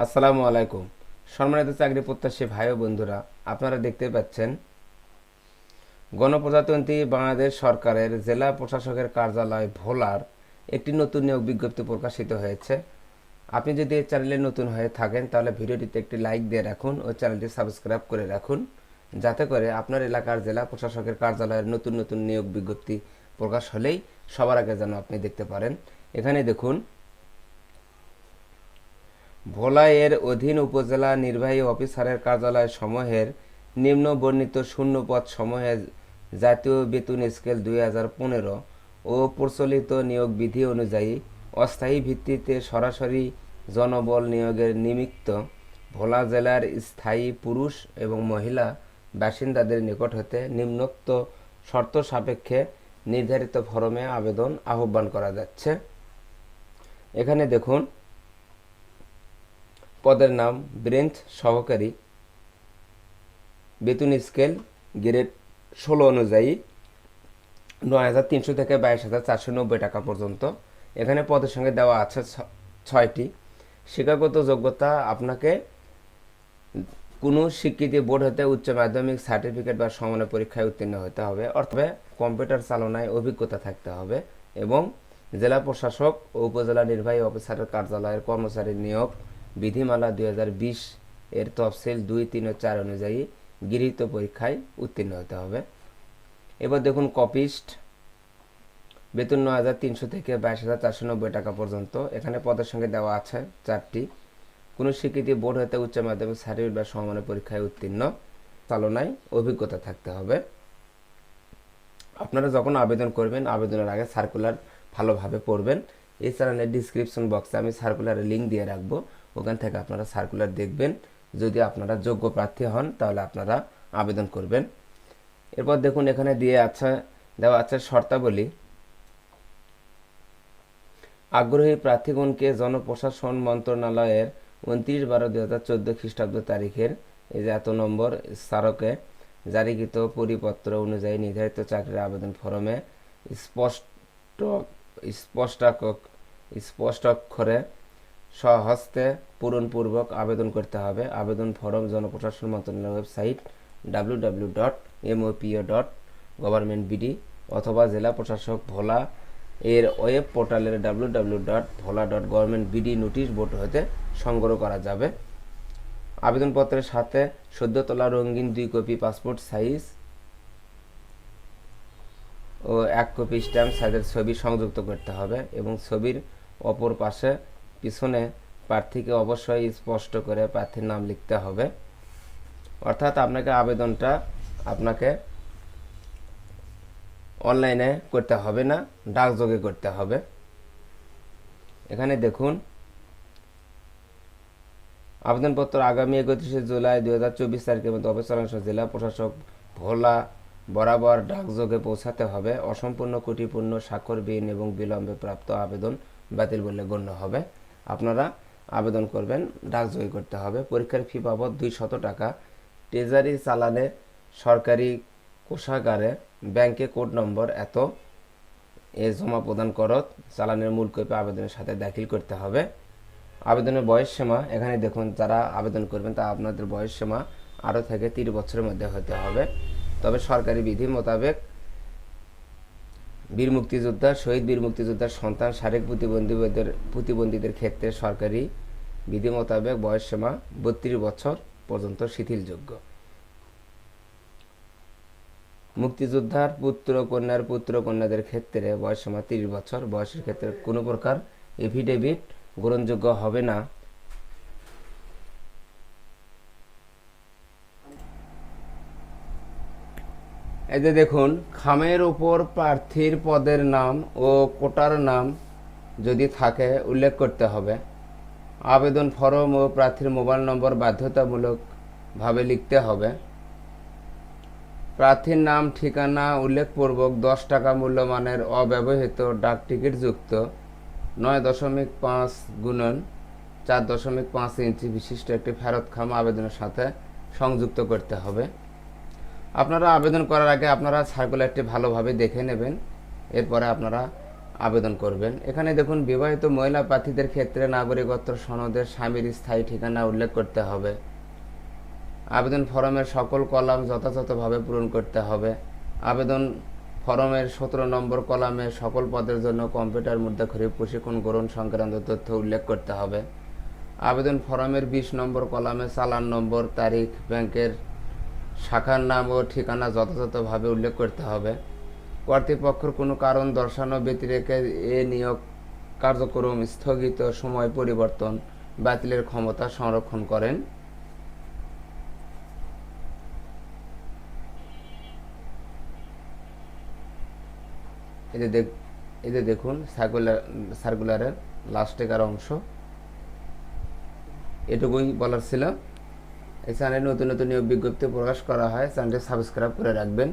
আসসালামু আলাইকুম। সম্মানিত চাকরি প্রত্যাশী ভাই ও বন্ধুরা, আপনারা দেখতে পাচ্ছেন গণপ্রজাতন্ত্রী বাংলাদেশ সরকারের জেলা প্রশাসকের কার্যালয় ভোলার একটি নতুন নিয়োগ বিজ্ঞপ্তি প্রকাশিত হয়েছে। আপনি যদি এই চ্যানেলে নতুন হয়ে থাকেন, তাহলে ভিডিওটিতে একটি লাইক দিয়ে রাখুন ও চ্যানেলটি সাবস্ক্রাইব করে রাখুন, যাতে করে আপনার এলাকার জেলা প্রশাসকের কার্যালয়ের নতুন নতুন নিয়োগ বিজ্ঞপ্তি প্রকাশ হলেই সবার আগে যেন আপনি দেখতে পারেন। এখানে দেখুন ভোলা এর অধীন উপজেলা নির্বাহী অফিসারের কার্যালয় সমূহের নিম্ন বর্ণিত শূন্য পদ সমূহে জাতীয় বেতন স্কেল দুই হাজার পনেরো ও প্রচলিত নিয়োগ বিধি অনুযায়ী অস্থায়ী ভিত্তিতে সরাসরি জনবল নিয়োগের নিমিত্ত ভোলা জেলার স্থায়ী পুরুষ এবং মহিলা বাসিন্দাদের নিকট হতে নিম্নোক্ত শর্ত সাপেক্ষে নির্ধারিত ফরমে আবেদন আহ্বান করা যাচ্ছে। এখানে দেখুন পদের নাম ব্রেঞ্চ সহকারী। বেতন স্কেল গ্রেড ষোলো অনুযায়ী নয় হাজার তিনশো থেকে বাইশ হাজার চারশো নব্বই টাকা পর্যন্ত। এখানে পদের সঙ্গে দেওয়া আছে ছয়টি। শিক্ষাগত যোগ্যতা আপনাকে কোনো স্বীকৃতি বোর্ড হতে উচ্চ মাধ্যমিক সার্টিফিকেট বা সমানের পরীক্ষায় উত্তীর্ণ হতে হবে। অর্থাৎ কম্পিউটার চালনায় অভিজ্ঞতা থাকতে হবে এবং জেলা প্রশাসক ও উপজেলা নির্বাহী অফিসারের কার্যালয়ের কর্মচারী নিয়োগ বিধিমালা দুই হাজার বিশ এর তফসিল দুই, তিন ও চার অনুযায়ী গৃহীত পরীক্ষায় উত্তীর্ণ হতে হবে। এবার দেখুন কপিস্ট, বেতন নয় হাজার তিনশো থেকে বাইশ হাজার চারশো নব্বই টাকা পর্যন্ত। এখানে পদের সঙ্গে দেওয়া আছে চারটি। কোনো স্বীকৃতি বোর্ড হতে উচ্চ মাধ্যমিক, সার্টিফিকেট বা সমমানের পরীক্ষায় উত্তীর্ণ। চালনায় অভিজ্ঞতা থাকতে হবে। আপনারা যখন আবেদন করবেন, আবেদনের আগে সার্কুলার ভালোভাবে পড়বেন। চ্যানেলের ডিসক্রিপশন বক্সে আমি সার্কুলারের লিঙ্ক দিয়ে রাখব। ওখান থেকে আপনারা সার্কুলার দেখবেন। যদি আপনারা যোগ্য প্রার্থী হন, তাহলে আপনারা আবেদন করবেন। এরপর দেখুন এখানে দিয়ে আছে, দেওয়া আছে শর্তাবলী। আগ্রহী প্রার্থীগণকে জনপ্রশাসন মন্ত্রণালয়ের উনত্রিশ বারো দুই হাজার চোদ্দ খ্রিস্টাব্দ তারিখের, এই যে এত নম্বর স্মারকে, জারিকৃত পরিপত্র অনুযায়ী নির্ধারিত চাকরির আবেদন ফরমে স্পষ্ট, স্পষ্টাক স্পষ্ট অক্ষরে স্বহস্তে পূরণপূর্বক আবেদন করতে হবে। আবেদন ফরম জনপ্রশাসন মন্ত্রণালয়ের website W W dot MOPO dot government BD অথবা জেলা প্রশাসক ভোলা এর ওয়েব পোর্টালের W W dot Bhola dot government BD notice board হতে সংগ্রহ করা যাবে। আবেদনপত্রের সাথে সদ্য তোলা রঙিন দুই কপি পাসপোর্ট সাইজ ও এক কপি স্ট্যাম্প সাইজের ছবি সংযুক্ত করতে হবে এবং ছবির অপর পাশে পিছনে প্রার্থীকে অবশ্যই স্পষ্ট করে প্রার্থীর নাম লিখতে হবে। অর্থাৎ আপনাকে আবেদনটা আপনাকে অনলাইনে করতে হবে না, ডাকযোগে করতে হবে। এখানে দেখুন, আবেদনপত্র আগামী একত্রিশে জুলাই দুই হাজার চব্বিশ তারিখের মধ্যে অবসরাংশ জেলা প্রশাসক ভোলা বরাবর ডাকযোগে পৌঁছাতে হবে। অসম্পূর্ণ ত্রুটিপূর্ণ স্বাক্ষরবিহীন এবং বিলম্বে প্রাপ্ত আবেদন বাতিল বলে গণ্য হবে। আপনারা আবেদন করবেন, ডাকযোগে করতে হবে। পরীক্ষার ফি বাবদ দুই শত টাকা। ট্রেজারি চালানে সরকারি কোষাগারে ব্যাংকে কোড নম্বর এত, এ জমা প্রদান করত, চালানের মূল কপি আবেদনের সাথে দাখিল করতে হবে। আবেদনের বয়স সীমা, এখানে দেখুন যারা আবেদন করবেন তা আপনাদের বয়স সীমা আরও থেকে তিন বছরের মধ্যে হতে হবে। তবে সরকারি বিধি মোতাবেক বীর মুক্তিযোদ্ধা, শহীদ বীর মুক্তিযোদ্ধার সন্তান শারীরিক প্রতিবন্ধীদের প্রতিবন্ধীদের ক্ষেত্রে সরকারি বিধি মোতাবেক বয়স সীমা বত্রিশ বছর পর্যন্ত শিথিলযোগ্য। মুক্তিযোদ্ধার পুত্র কন্যার পুত্র কন্যাদের ক্ষেত্রে বয়সসীমা তিরিশ বছর। বয়সের ক্ষেত্রে কোনো প্রকার এফিডেভিট গ্রহণযোগ্য হবে না। এই যে দেখুন, খামের উপর প্রার্থীর পদের নাম ও কোটার নাম যদি থাকে, উল্লেখ করতে হবে। আবেদন ফরম ও প্রার্থীর মোবাইল নম্বর বাধ্যতামূলকভাবে লিখতে হবে। প্রার্থীর নাম, ঠিকানা উল্লেখপূর্বক দশ টাকা মূল্যমানের অব্যবহৃত ডাক টিকিট যুক্ত, নয় দশমিক পাঁচ গুণন চার দশমিক পাঁচ ইঞ্চি বিশিষ্ট একটি ফেরত খাম আবেদনের সাথে সংযুক্ত করতে হবে। আপনারা আবেদন করার আগে আপনারা সার্কুলারটি ভালোভাবে দেখে নেবেন, এরপরে আপনারা আবেদন করবেন। এখানে দেখুন, বিবাহিত মহিলা প্রার্থীদের ক্ষেত্রে নাগরিকত্ব সনদের স্বামীর স্থায়ী ঠিকানা উল্লেখ করতে হবে। আবেদন ফরমের সকল কলাম যথাযথভাবে পূরণ করতে হবে। আবেদন ফরমের সতেরো নম্বর কলামে সকল পদের জন্য কম্পিউটার মুদ্রাক্ষরে প্রশিক্ষণ গ্রহণ সংক্রান্ত তথ্য উল্লেখ করতে হবে। আবেদন ফরমের বিশ নম্বর কলামে চালান নম্বর, তারিখ, ব্যাংকের শাখার নাম ও ঠিকানা যথাযথভাবে উল্লেখ করতে হবে। কর্তৃপক্ষের কোনো কারণ, দর্শানো ব্যতিরেকে এ নিয়োগ কার্যক্রম স্থগিত সময় পরিবর্তন বাতিলের ক্ষমতা সংরক্ষণ করেন। এতে দেখ এতে দেখুন, সার্কুলার, সার্কুলারের লাস্টেকার অংশ। এটুকুই বলার ছিল। এই চ্যানেলে নতুন নতুন নিয়োগ বিজ্ঞপ্তি প্রকাশ করা হয় চ্যানেলটি সাবস্ক্রাইব করে রাখবেন।